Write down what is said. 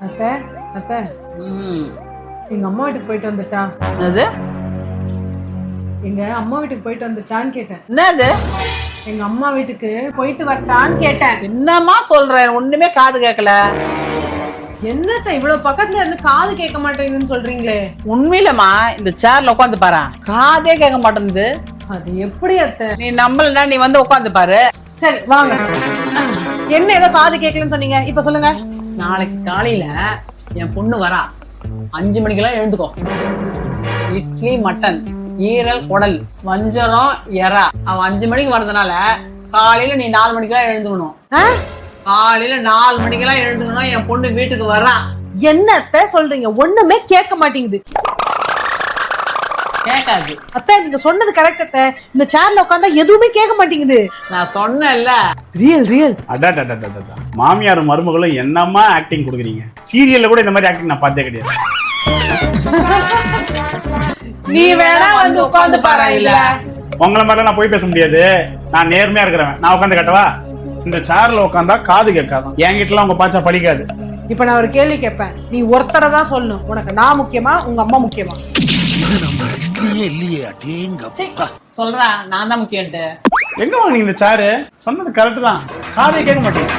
அத்தை அத்தை. ம். எங்க அம்மா வீட்டுக்கு போயிட்டு வந்துட்டா. என்னது? எங்க அம்மா வீட்டுக்கு போயிட்டு வந்துட்டான்னு கேட்டேன். என்னது? எங்க அம்மா வீட்டுக்கு போயிட்டு வரட்டான்னு கேட்டேன். என்னம்மா சொல்ற? ஒண்ணுமே காது கேட்கல என்னத்த இவ்வளவு பக்கத்துல இருந்து காது கேட்க மாட்டேங்குதுன்னு சொல்றீங்களே? உண்மையிலம்மா இந்த சேர்ல உட்காந்து பாரு. காதே கேட்க மாட்டேங்குது அது எப்படி அத்தை? நீ நம்பலன்னா நீ வந்து உட்காந்து பாரு. சரி வாங்க. என்ன ஏதோ காது கேட்கலன்னு சொன்னீங்க? இப்ப சொல்லுங்க. நாளைக்கு காலையில என் பொண்ணு வரா. அஞ்சு மணிக்கெல்லாம் எழுந்துக்கோ. இட்லி மட்டன் ஈரல் குடல் வஞ்சரம் எறா. அவன் அஞ்சு மணிக்கு வர்றதுனால காலையில நீ நாலு மணிக்கெல்லாம் எழுந்துக்கணும்? காலையில நாலு மணிக்கெல்லாம் எழுந்துக்கணும் என் பொண்ணு வீட்டுக்கு வரா. என்னத்த சொல்றீங்க? ஒண்ணுமே கேட்க மாட்டேங்குது. கேட்காது. அத்தை நீங்க சொன்னது கரெக்ட் அத்தை. இந்த சேர்ல உட்காந்தா எதுவுமே கேட்க மாட்டேங்குது. நான் சொன்னேன்ல. ரியல் ரியல் அடாடாடாடாடா மாமியார் மருமகளும் என்னம்மா ஆக்டிங் கொடுக்குறீங்க சீரியல்ல கூட இந்த மாதிரி ஆக்டிங் நான் பார்த்தே கிடையாது நீ வேணா வந்து உட்கார்ந்து பாரு இல்ல உங்களை மாதிரிலாம் நான் போய் பேச முடியாது நான் நேர்மையா இருக்கிறவன் நான் உட்காந்து கட்டவா இந்த சேர்ல உட்காந்தா காது கேட்காதான் என்கிட்டலாம் உங்க பாச்சா படிக்காது இப்ப நான் ஒரு கேள்வி கேட்பேன். நீ ஒருத்தரை தான் சொல்லணும். உனக்கு நான் முக்கியமா உங்க அம்மா முக்கியமா? சொல்றா நான் தான் முக்கியன்ட்டு. எங்க வாங்குனீங்க இந்த சாரு சொன்னது கரெக்ட் தான். காதே கேட்க மாட்டேன்.